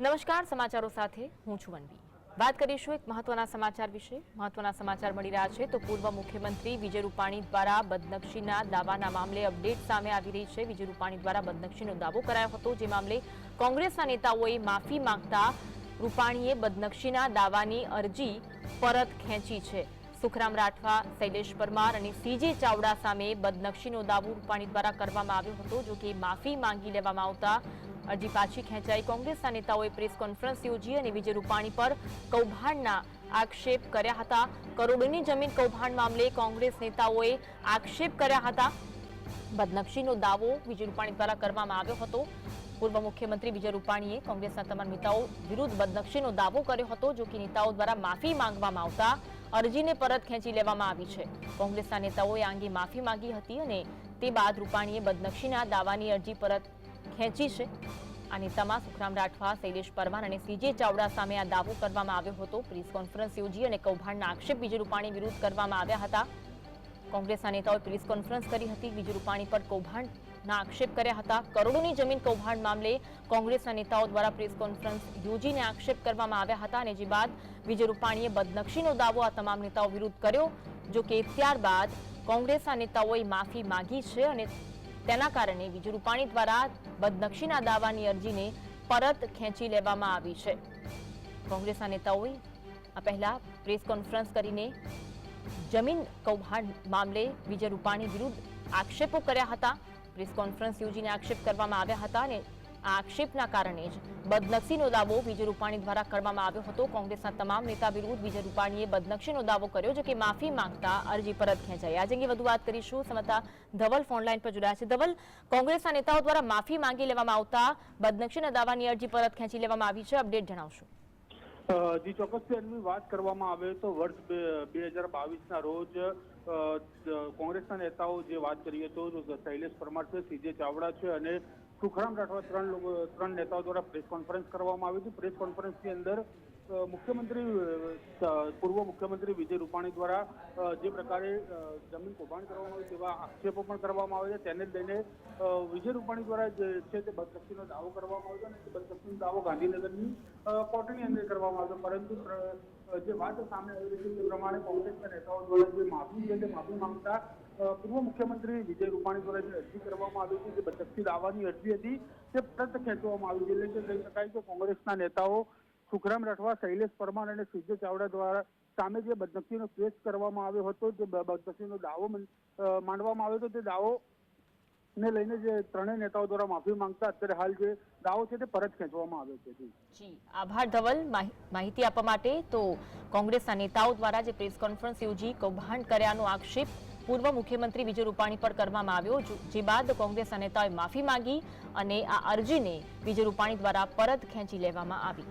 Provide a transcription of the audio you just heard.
નમસ્કાર, સમાચારો સાથે હું છું વનવી. વાત કરીશું એક મહત્વના સમાચાર વિશે. મહત્વના સમાચાર મળી રહ્યા છે તો પૂર્વ મુખ્યમંત્રી વિજય રૂપાણી દ્વારા બદનક્ષીના દાવાના મામલે અપડેટ સામે આવી રહી છે. વિજય રૂપાણી દ્વારા બદનક્ષીનો દાવો કરાયો હતો, જે મામલે કોંગ્રેસના નેતાઓએ માફી માંગતા રૂપાણીએ બદનક્ષીના દાવાની અરજી પરત ખેંચી છે. સુખરામ રાઠવા, શૈલેષ પરમાર અને સીજે ચાવડા સામે બદનક્ષીનો દાવો રૂપાણી દ્વારા કરવામાં આવ્યો હતો, જો કે માફી માંગી લેવામાં આવતા અરજી પાછી ખેંચાઈ કોંગ્રેસના નેતાઓએ પ્રેસ કોન્ફરન્સ યોજી અને વિજય રૂપાણી પર કૌભાંડના આક્ષેપ કર્યા હતા. કરોડોની જમીન કૌભાંડ મામલે કોંગ્રેસ નેતાઓએ આક્ષેપ કર્યા હતા. બદનક્ષીનો દાવો વિજય રૂપાણી દ્વારા કરવામાં આવ્યો હતો. પૂર્વ મુખ્યમંત્રી વિજય રૂપાણીએ કોંગ્રેસના તમામ નેતાઓ વિરુદ્ધ બદનક્ષીનો દાવો કર્યો હતો, જો કે નેતાઓ દ્વારા માફી માંગવામાં આવતા અરજીને પરત ખેંચી લેવામાં આવી છે. કોંગ્રેસના નેતાઓએ આ અંગે માફી માંગી હતી અને તે બાદ રૂપાણીએ બદનક્ષીના દાવાની અરજી પરત ખેંચી છે આ નેતામાં સુખરામ રાઠવા શૈલેષ પરમાર અને સીજે ચાવડા સામે આ દાવો કરવામાં આવ્યો હતો. પ્રેસ કોન્ફરન્સ યોજી અને કૌભાંડના આક્ષેપ વિજય રૂપાણી વિરુદ્ધ કરવામાં આવ્યા હતા. કોંગ્રેસના નેતાઓએ પ્રેસ કોન્ફરન્સ કરી હતી. વિજય રૂપાણી પર કૌભાંડના આક્ષેપ કર્યા હતા. કરોડોની જમીન કૌભાંડ મામલે કોંગ્રેસના નેતાઓ દ્વારા પ્રેસ કોન્ફરન્સ યોજીને આક્ષેપ કરવામાં આવ્યા હતા અને જે બાદ વિજય રૂપાણીએ બદનક્ષીનો દાવો આ તમામ નેતાઓ વિરુદ્ધ કર્યો, જો કે ત્યારબાદ કોંગ્રેસના નેતાઓએ માફી માંગી છે અને તેના કારણે વિજય રૂપાણી દ્વારા બદનક્ષીના દાવાની અરજીને પરત ખેંચી લેવામાં આવી છે. કોંગ્રેસના નેતાઓએ આ પહેલા પ્રેસ કોન્ફરન્સ કરીને જમીન કૌભાંડ મામલે વિજય રૂપાણી વિરુદ્ધ આક્ષેપો કર્યા હતા. પ્રેસ કોન્ફરન્સ યોજીને આક્ષેપ કરવામાં આવ્યા હતા અને આક્ષેપના કારણે જ બદનક્ષીનો દાવો વિજય રૂપાણી દ્વારા કરવામાં આવ્યો હતો. કોંગ્રેસના તમામ નેતા વિરુદ્ધ વિજય રૂપાણીએ બદનક્ષીનો દાવો કર્યો જો કે માફી માંગતા અરજી પરત ખેંચાઈ. આજે અંગે વધુ વાત કરીશું. સમતા ધવલ ફોનલાઈન પર જોડાયા છે. ધવલ, કોંગ્રેસના નેતાઓ દ્વારા માફી માંગી લેવામાં આવતા બદનક્ષીના દાવાની અરજી પરત ખેંચી લેવામાં આવી છે. અપડેટ જણાવશો. જી ચોક્કસથી એની વાત કરવામાં આવે તો વર્ષ બે હજાર બાવીસના રોજ કોંગ્રેસના નેતાઓ જે વાત કરીએ તો શૈલેષ પરમાર છે, સીજે ચાવડા છે અને સુખરામ રાઠવા ત્રણ ત્રણ નેતાઓ દ્વારા પ્રેસ કોન્ફરન્સ કરવામાં આવી હતી. પ્રેસ કોન્ફરન્સની અંદર મુખ્યમંત્રી પૂર્વ મુખ્યમંત્રી વિજય રૂપાણી દ્વારા જે પ્રકારે જમીન કૌભાંડ કરવામાં આવ્યું તેવા આક્ષેપો પણ કરવામાં આવે છે તેને લઈને વિજય રૂપાણી દ્વારા જે છે તે બદશક્તિનો દાવો કરવામાં આવ્યો અને તે બદશક્તિનો દાવો ગાંધીનગરની કોર્ટની અંદર કરવામાં આવ્યો. પરંતુ જે વાત સામે આવી રહી છે તે પ્રમાણે કોંગ્રેસના નેતાઓ દ્વારા જે માફી છે તે માફી માંગતા પૂર્વ મુખ્યમંત્રી વિજય રૂપાણી દ્વારા જે અરજી કરવામાં આવી હતી, જે બચતથી દાવાની અરજી હતી, તે પરત ખેંચવામાં આવી છે એટલે કહી શકાય કે કોંગ્રેસના નેતાઓ સુખરામ રાઠવા, શૈલેષ પરમાર અને સુજય ચાવડા દ્વારા સામે જે બદનક્ષીનો કેસ કરવામાં આવ્યો હતો, જે બદનક્ષીનો દાવો માંડવામાં આવ્યો હતો, તે દાવો ને લઈને જે ત્રણેય નેતાઓ દ્વારા માફી માંગતા અત્યારે હાલ જે દાવો છે તે પરત ખેંચવામાં આવ્યો છે. જી. આભાર ધવલ માહિ- માહિતી આપવા માટે તો કોંગ્રેસના નેતાઓ દ્વારા જે પ્રેસ કોન્ફરન્સ યોજી કૌભાંડ કર્યાનો આક્ષેપ પૂર્વ મુખ્યમંત્રી વિજય રૂપાણી પર કરવામાં આવ્યો, જો- બાદ કોંગ્રેસના નેતાઓએ માફી માંગી અને આ અરજીને વિજય રૂપાણી દ્વારા પરત ખેંચી લેવામાં આવી.